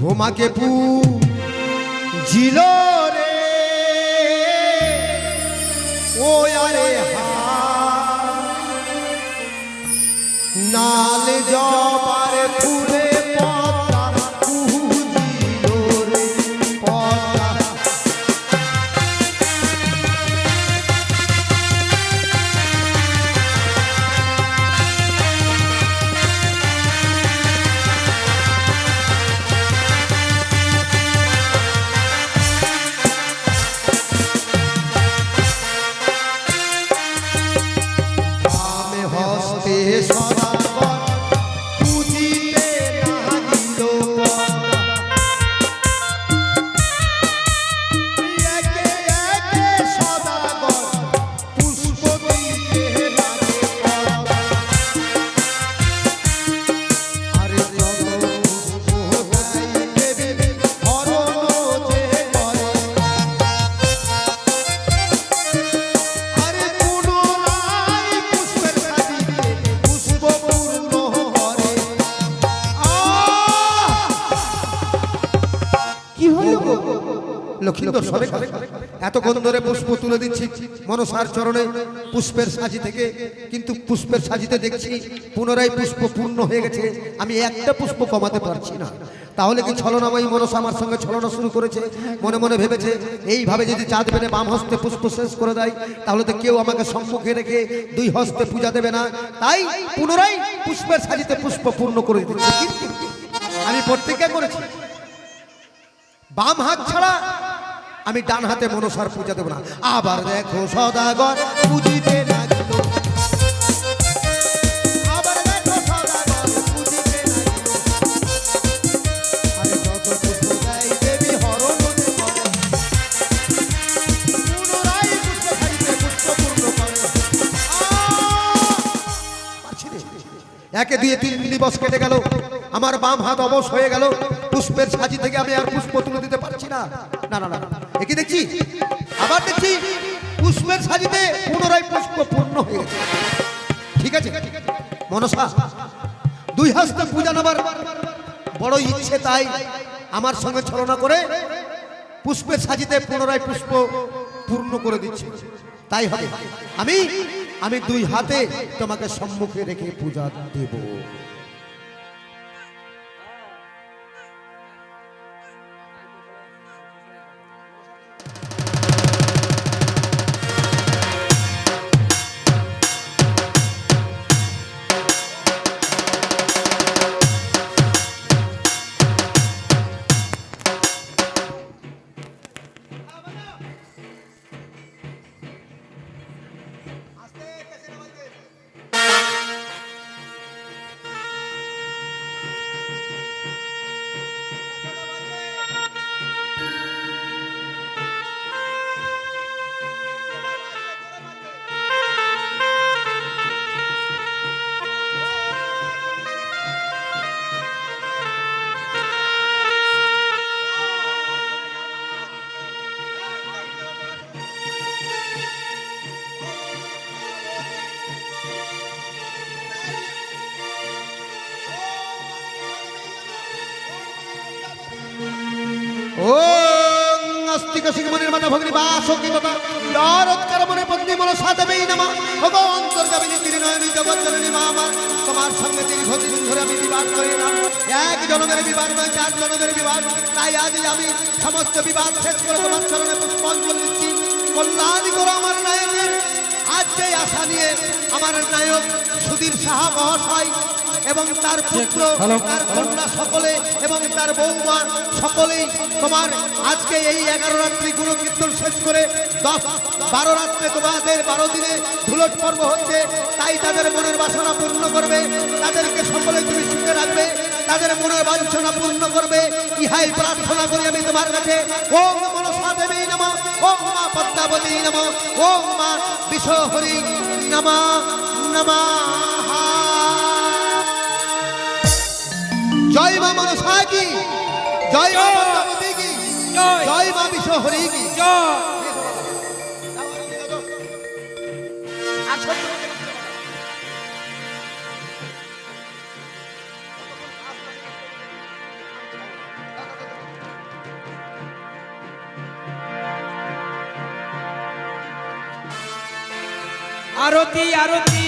হোমাকে পু জিল রে। ও লক্ষ্মীন্দর সরে এতক্ষণ ধরে পুষ্প তুলে দিচ্ছি মনসার চরণে পুষ্পের সাজি থেকে কিন্তু পুষ্পের সাজিতে দেখছি পুনরায় পুষ্প পূর্ণ হয়ে গেছে আমি একটা পুষ্প কমাতে পারছি না। তাহলে কি ছলনাময়ী মনসা আমার সঙ্গে ছলনা শুরু করেছে? মনে মনে ভেবেছে এইভাবে যদি চাঁদ বেনে বাম হস্তে পুষ্প শেষ করে দেয় তাহলে তো কেউ আমাকে সম্মুখে রেখে দুই হস্তে পূজা দেবে না। তাই পুনরায় পুষ্পের সাজিতে পুষ্প পূর্ণ করে দিচ্ছে। কিন্তু আমি প্রত্যেকে করেছি বাম হাত ছাড়া আমি ডান হাতে মনসার পূজা দেব না। আবার দেখো সদাগর, পুজিতে। একে দুয়ে তিন দিবস কেটে গেল। আমার বাম হাত অবশ হয়ে গেল। পুষ্পের সাজি থেকে আমি আর পুষ্প তুলে দিতে পারছি না। না না একই দেখছি? আবার দেখছি পুষ্পের সাজিতে পুনরায় পুষ্প পূর্ণ হয়ে গেছে ঠিক আছে? মনসা, দুই হস্তে পূজা নেবার বড় ইচ্ছে তাই আমার সঙ্গে ছলনা করে পুষ্পের সাজিতে পুনরায় পুষ্প পূর্ণ করে দিচ্ছে। তাই হবে। আমি আমি দুই হাতে তোমাকে সম্মুখে রেখে পূজা দেব। ওম নাস্তিক শিখমনির মাতা ভগ্নি বা সঙ্গীততা দরৎকার মনে পত্নী মন সাথে বেই নামা। ভগো অন্তর্গামিনী তিরিনয়নী জগৎ জননী মা আমার তোমার সঙ্গে দীর্ঘদিন ধরে আমি বিবাদ করে এক জনমের বিবাদ নয়, চার জনমের বিবাদ। তাই আজ আমি সমস্ত বিবাদ শেষ করে তোমার চরণে পুষ্পাঞ্জল দিচ্ছি। কল্যাণী আমার নায়কের। আজ যে আশা নিয়ে আমার নায়ক সুধীর সাহা মহাশয় এবং তার পুত্র তার কন্যা সকলে এবং তার বৌমা সকলেই তোমার আজকে এই এগারো রাত্রি গুরু কীর্তন শেষ করে দশ বারো রাত্রে তোমাদের বারো দিনে ধুলট পর্ব হচ্ছে। তাই তাদের মনের বাসনা পূর্ণ করবে। তাদেরকে সকলে তুমি সুখে রাখবে। তাদের মনের বাঞ্ছনা পূর্ণ করবে। ইহাই প্রার্থনা করি আমি তোমার কাছে। ওম মনসা দেবী নম ওম মা পদ্মাবতী নম ওম মা বিশ্বহরি নমা নমা। জয় মা মনসা কি? জয় মা মন্দাবতী জয়। মা বিশ্ব হরি কি আরতি আরতি।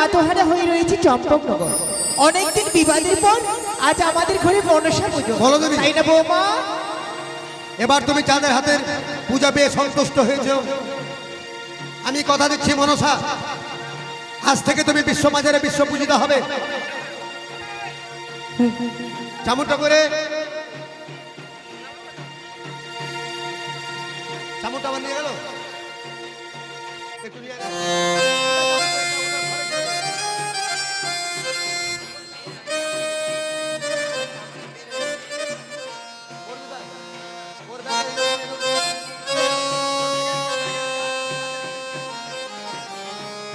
মাতোহারা হয়ে রয়েছে চম্পকনগর অনেকদিন বিবাদের পর আজ আমাদের ঘরে মনসা পুজো। বলো দেবী। তাই না বৌমা? এবার তুমি চাঁদের হাতের পূজা পেয়ে সন্তুষ্ট হয়েছ। আমি কথা দিচ্ছি মনসা আজ থেকে তুমি বিশ্ব মাঝারে বিশ্ব পূজিত হবে। চামুটা করে। চামুটা আবার নিয়ে গেল? একটু নিয়ে গেল।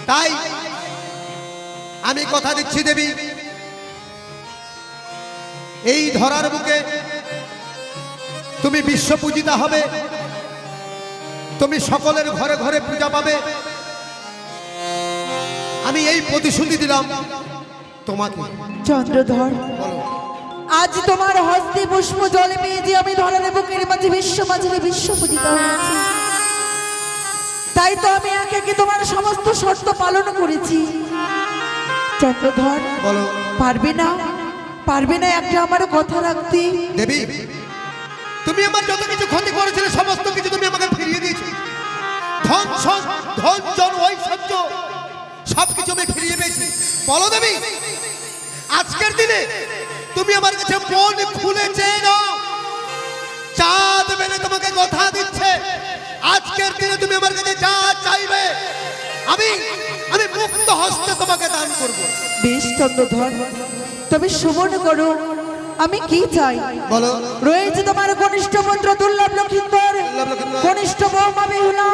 তাই আমি কথা দিচ্ছি দেবী। এই ধরার বুকে তুমি বিশ্ব পূজিতা হবে। তুমি সকলের ঘরে ঘরে পূজা পাবে। আমি এই প্রতিশ্রুতি দিলাম তোমাকে। চন্দ্রধর আজ তোমার হস্তে পুষ্প জলে পেয়ে যে আমি ধরার বুকের মাঝে বিশ্ব মাঝে বিশ্ব পূজিতা হয়েছি। তাই তো আমি একে কি তোমার সমস্ত শর্ত পালন করেছি। চন্দ্রধর বলো। পারবে না? পারবে না একটা আমার কথা রাখতে? দেবী তুমি আমার যত কিছু ক্ষতি করেছিলে সমস্ত কিছু তুমি আমাকে ফিরিয়ে দিয়েছ। ধন ধন জন ঐশ্বর্য সব কিছু আমি ফিরিয়ে পেয়েছি। বলো দেবী আজকের দিনে তুমি আমার কাছে মন খুলে চেয়ে নাও। চাঁদ মেলে তোমাকে কথা দিচ্ছে। আজকের দিনে তুমি আমার কাছে যা চাইবে আমি আমি মুক্ত হস্তে তোমাকে দান করব। বেশ চন্দ্রধর তবে সুমন করো আমি কি চাই? বলো। রয়েছে তোমার ঘনিষ্ঠ পুত্র দুর্লভ লক্ষিন্দর। ঘনিষ্ঠ বৌমা বেহুলা।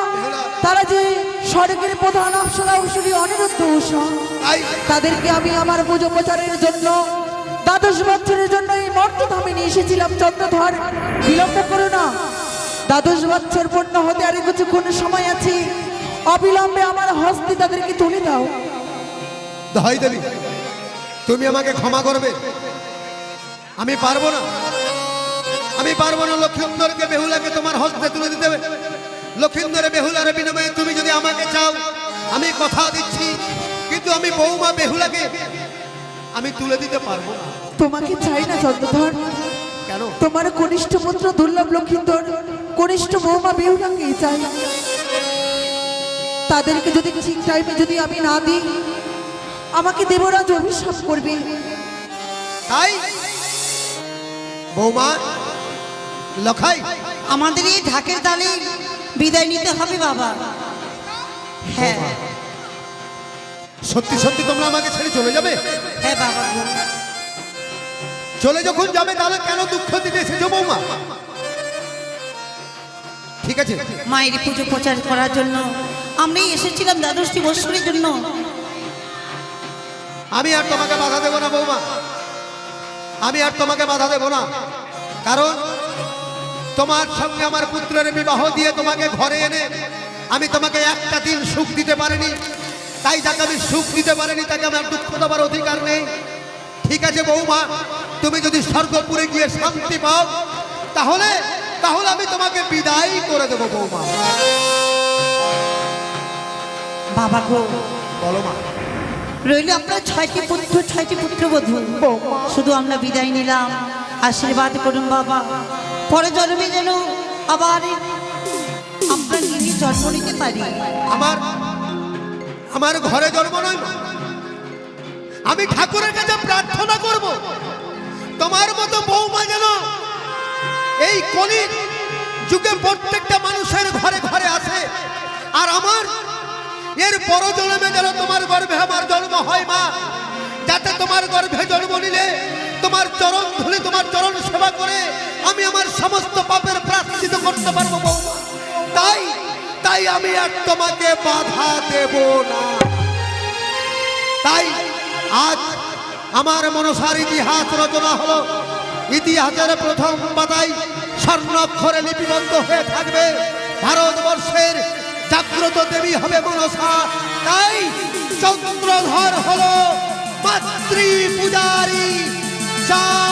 তারা যে স্বর্গের প্রধান অপসরা ঔষধি অনিরুদ্ধ উষা তাদেরকে আমি আমার পুজো প্রচারের জন্য দ্বাদশ বছরের জন্য এই মর্তধামে নিয়ে এসেছিলাম, চন্দ্রধর। বিলম্ব করো না। দ্বাদশ বছর পূর্ণ হতে আর কিছুক্ষণ সময় আছে। অবিলম্বে আমার হস্তে তাদেরকে তুলে দাও। দহাই তুমি আমাকে ক্ষমা করবে। আমি পারব না। আমি পারব না, লক্ষিন্দরকে, বেহুলাকে তোমার হস্তে তুলে দিতে হবে। লক্ষিন্দরে, বেহুলার বিনিময়ে তুমি যদি আমাকে চাও, আমি কথা দিচ্ছি। কিন্তু আমি বৌমা বেহুলাকে আমি তুলে দিতে পারব না। তোমাকে চাই না চন্দ্রধর। কেন? তোমার কনিষ্ঠ পুত্র দুর্লভ লক্ষিন্দর কনিষ্ঠ বৌমা বেহুলাকে চাই। তাদেরকে যদি ঠিক টাইমে যদি আমি না দিই আমাকে দেবরাজ অভিশাপ করবে। তাই? বৌমা লখাই। আমাদের এই ঢাকের তালে বিদায় নিতে হবে বাবা। হ্যাঁ সত্যি সত্যি তোমরা আমাকে ছেড়ে চলে যাবে? হ্যাঁ বাবা চলে যখন যাবে তাহলে কেন দুঃখ দিতে এসেছ বৌমা? ঠিক আছে। মায়ের পুজো প্রচার করার জন্য আমরাই এসেছিলাম দ্বাদশটি বৎসরের জন্য। আমি আর তোমাকে বাধা দেবো না বৌমা। আমি আর তোমাকে বাধা দেবো না। কারণ তোমার সঙ্গে আমার পুত্রের বিবাহ দিয়ে তোমাকে ঘরে এনে আমি তোমাকে একটা দিন সুখ দিতে পারিনি। তাই যাকে আমি সুখ দিতে পারিনি তাকে আমার দুঃখ দেওয়ার অধিকার নেই। ঠিক আছে বৌমা তুমি যদি স্বর্গপুরে গিয়ে শান্তি পাও তাহলে তাহলে আমি তোমাকে বিদায় করে দেবো বৌমা। বাবা গো বলো মা। রইল আপনার ছয়টি পুত্র ছয়টি পুত্রবধূ। শুধু আমরা বিদায় নিলাম। আশীর্বাদ করুন বাবা। পরে জন্মে যেন আবার আমরা নিজে জন্ম নিতে পারি। আমার আমার ঘরে জন্ম নয়। আমি ঠাকুরের কাছে প্রার্থনা করব। তোমার মতো বৌমা যেন এই কলির যুগে প্রত্যেকটা মানুষের ঘরে ঘরে আছে আর আমার এর বড় জন্মে যেন তোমার গর্ভে আমার জন্ম হয় মা, যাতে তোমার গর্ভে জন্ম নিলে তোমার চরণ ধুলে তোমার চরণ সেবা করে আমি আমার সমস্ত পাপের প্রাশ্চিত করতে পারব তাই আমি আর তোমাকে বাধা দেব না। তাই আজ আমার মনসার ইতিহাস রচনা হলো। ইতিহাসের প্রথম পাতায় স্বর্ণাক্ষরে লিপিবদ্ধ হয়ে থাকবে। ভারতবর্ষের জাগ্রত দেবী হবে মনসা। তাই চন্দ্রধর হলো মাতৃ পূজারী। সদা